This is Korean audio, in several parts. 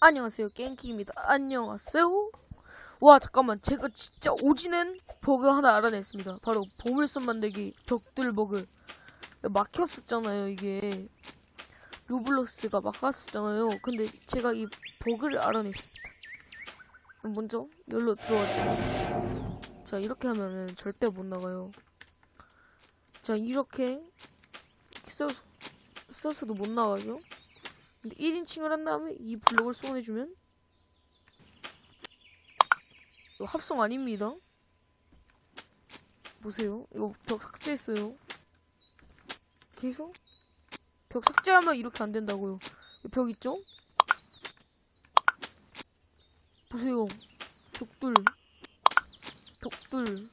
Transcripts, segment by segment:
안녕하세요 깽키입니다. 안녕하세요. 와 잠깐만. 제가 진짜 오지는 버그 하나 알아냈습니다. 바로 보물섬 만들기 벽들 버그. 막혔었잖아요 이게. 로블록스가 막혔었잖아요. 근데 제가 이 버그를 알아냈습니다. 먼저 열로 들어가죠. 자 이렇게 하면은 절대 못 나가요. 자 이렇게 써, 써서도 못 나가죠 근데 1인칭을 한 다음에 이 블록을 소원해주면 이거 합성 아닙니다. 보세요. 이거 벽 삭제했어요. 계속 벽 삭제하면 이렇게 안 된다고요. 이벽 있죠? 보세요. 벽돌. 벽돌.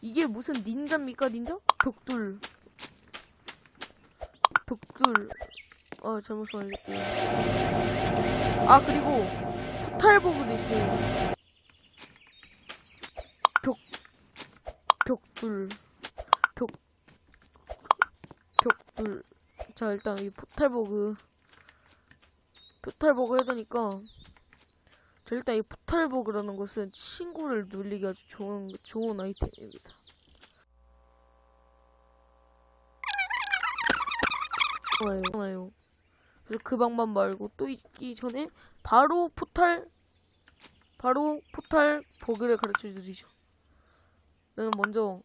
이게 무슨 닌자입니까, 닌자? 벽돌. 벽돌. 아 잘못 써야겠고. 아 그리고 포탈버그도 있어요. 벽 벽돌 벽 벽돌. 자 일단 이 포탈버그. 포탈버그 해야 되니까. 자 일단 이 포탈버그라는 것은 친구를 놀리기 아주 좋은 좋은 아이템입니다. 좋아요. 좋아요 그래서 그 방법 말고 또 있기 전에 바로 포탈 바로 포탈 버그를 가르쳐 드리죠. 나는 먼저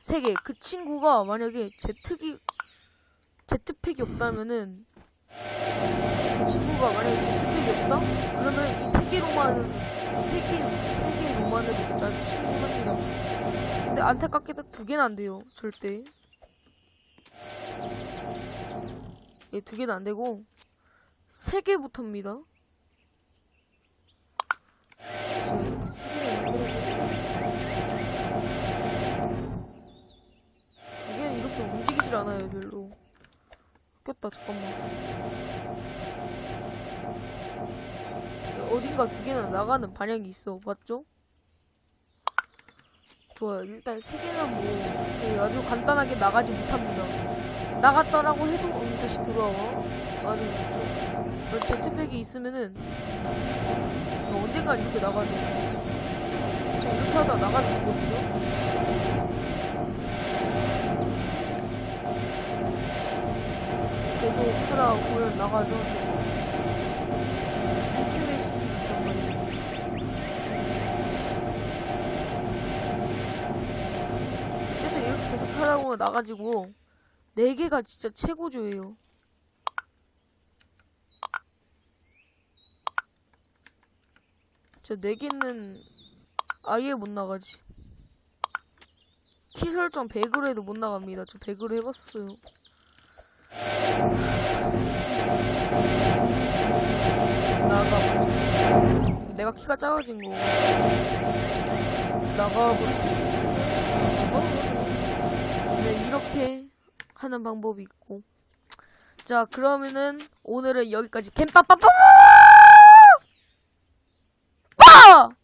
세 개. 그 친구가 만약에 제트기 제트팩이 없다면은 그 친구가 만약에 제트팩이 없다? 그러면 이 세 개로만 세개세 개로만으로 아주 친구합니다. 근데 안타깝게도 두 개는 안 돼요. 절대. 예, 두 개는 안 되고 세 개부터입니다. 두 개는 이렇게 움직이질 않아요, 별로. 꼈다, 잠깐만. 어딘가 두 개는 나가는 반향이 있어, 맞죠? 좋아요. 일단 세 개는 뭐 예, 아주 간단하게 나가지 못합니다. 나갔다라고 해도 응, 다시 들어와. 아주 좋죠. 제트팩이 있으면은 어, 언젠간 이렇게 나가죠. 저 이렇게 하다 나갈 수 있거든요. 계속 보면 나가죠. 있단 말이에요. 어쨌든 이렇게 계속 하다 보면 나가지고 네 개가 진짜 최고조예요. 저 네 개는 아예 못 나가지. 키 설정 100으로 해도 못 나갑니다. 저 100으로 해봤어요. 있어. 내가 키가 작아진 거. 나가볼 수 있어. 네, 이렇게 하는 방법이 있고. 자, 그러면은 오늘은 여기까지 갬빠빠빠! 빠!